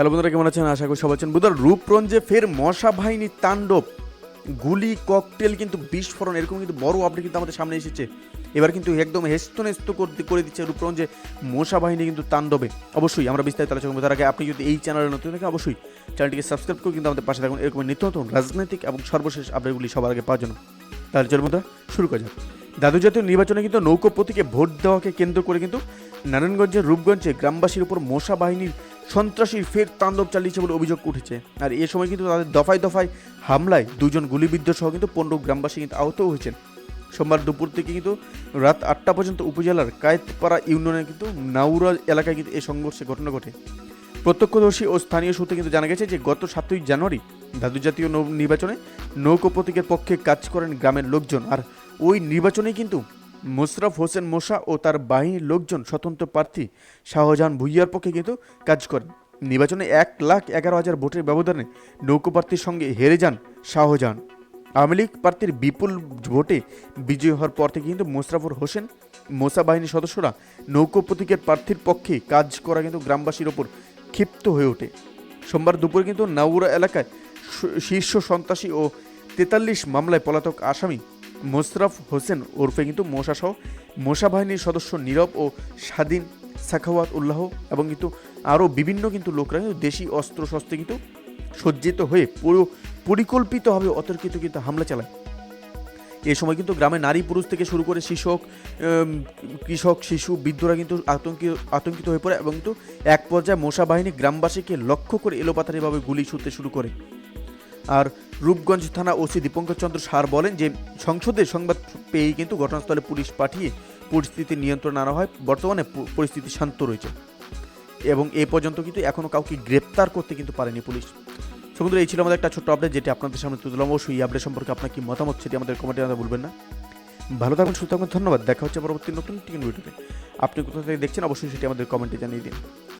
Hello বন্ধুরা, কেমন আছেন? আশা করি সবাই আছেন। বুধবার রূপরঞ্জে ফের মশা বাহিনীর তাণ্ডব। গুলি, ককটেল কিন্তু বিস্ফোরণ, এরকম কিন্তু বড় আপডেট কিন্তু আমাদের সামনে এসেছে। এবার কিন্তু একদম হেস্ত নেস্ত করতে করে দিচ্ছে রূপরঞ্জে মশা বাহিনী কিন্তু তাণ্ডবে। অবশ্যই আমরা বিস্তারিত আলোচনা করব। তার আগে আপনি যদি এই চ্যানেলে নতুন থাকেন, অবশ্যই চ্যানেলটিকে সাবস্ক্রাইব করে কিন্তু আমাদের পাশে থাকুন। এরকম নিত্য নতুন রাজনৈতিক এবং সর্বশেষ আপডেটগুলি সবার আগে পাওয়ার জন্য। তাহলে চলুন বন্ধুরা, শুরু করা যাক। দাদু জাতীয় নির্বাচনে কিন্তু নৌকো প্রতীকে ভোট দেওয়াকে কেন্দ্র করে কিন্তু নারায়ণগঞ্জের রূপগঞ্জে গ্রামবাসীর উপর মশা বাহিনীর সন্ত্রাসীর ফের তাণ্ডব চালিয়েছে বলে অভিযোগ উঠেছে। আর এ সময় কিন্তু তাদের দফায় দফায় হামলায় দুজন গুলিবিদ্ধ সহ কিন্তু পনেরো গ্রামবাসী কিন্তু আহত হয়েছেন। সোমবার দুপুর থেকে কিন্তু রাত আটটা পর্যন্ত উপজেলার কায়েতপাড়া ইউনিয়নের কিন্তু নাউরা এলাকায় কিন্তু এই সংঘর্ষের ঘটনা ঘটে। প্রত্যক্ষদর্শী ও স্থানীয় সূত্রে কিন্তু জানা গেছে যে, গত সাতই জানুয়ারি দাদু জাতীয় নির্বাচনে নৌকো প্রতীকের পক্ষে কাজ করেন গ্রামের লোকজন। আর ওই নির্বাচনেই কিন্তু মোশরফ হোসেন মোশা ও তার বাহিনীর লোকজন স্বতন্ত্র প্রার্থী শাহজাহান ভুইয়ার পক্ষে কিন্তু কাজ করেন। নির্বাচনে এক লাখ এগারো হাজার ভোটের ব্যবধানে নৌকো প্রার্থীর সঙ্গে হেরে যান শাহজাহান। আওয়ামী লীগ প্রার্থীর বিপুল ভোটে বিজয়ী হওয়ার পর থেকে কিন্তু মোশরাফুর হোসেন মোসা বাহিনীর সদস্যরা নৌকো প্রতীকের প্রার্থীর পক্ষে কাজ করা কিন্তু গ্রামবাসীর ওপর ক্ষিপ্ত হয়ে ওঠে। সোমবার দুপুরে কিন্তু নাউরা এলাকায় শীর্ষ সন্ত্রাসী ও তেতাল্লিশ মামলায় পলাতক আসামি মোশরাফ হোসেন ওরফে কিন্তু মোশাসহ মোশা বাহিনীর সদস্য নীরব ও স্বাধীন সাখাওয়াত উল্লাহ এবং কিন্তু আরও বিভিন্ন কিন্তু লোকরা কিন্তু দেশি অস্ত্র শস্ত্রে কিন্তু সজ্জিত হয়ে পুরো পরিকল্পিতভাবে অতর্কিত কিন্তু হামলা চালায়। এ সময় কিন্তু গ্রামে নারী পুরুষ থেকে শুরু করে শিশক কৃষক, শিশু, বৃদ্ধরা কিন্তু আতঙ্কিত আতঙ্কিত হয়ে পড়ে এবং কিন্তু এক পর্যায়ে মশা বাহিনী গ্রামবাসীকে লক্ষ্য করে এলোপাতারিভাবে গুলি ছুটতে শুরু করে। আর রূপগঞ্জ থানা ওসি দীপঙ্কর চন্দ্র সার বলেন যে সংসদের সংবাদ পেয়েই কিন্তু ঘটনাস্থলে পুলিশ পাঠিয়ে পরিস্থিতি নিয়ন্ত্রণ আনা হয়। বর্তমানে পরিস্থিতি শান্ত রয়েছে এবং এ পর্যন্ত কিন্তু এখনও কাউকে গ্রেপ্তার করতে কিন্তু পারেনি পুলিশ। সমুদ্র এই ছিল আমাদের একটা ছোট্ট আপডেট যেটি আপনাদের সামনে তুলে দিলাম অবশ্যই এই আপডেট সম্পর্কে আপনার কি মতামত সেটি আমাদের কমেন্টে জানাতে ভুলবেন না। ভালো থাকবেন সুস্থ থাকবেন ধন্যবাদ। দেখা হচ্ছে পরবর্তী নতুন টিকিট ভিডিওতে। আপনি কোথা থেকে দেখছেন অবশ্যই সেটি আমাদের কমেন্টে জানিয়ে দিন।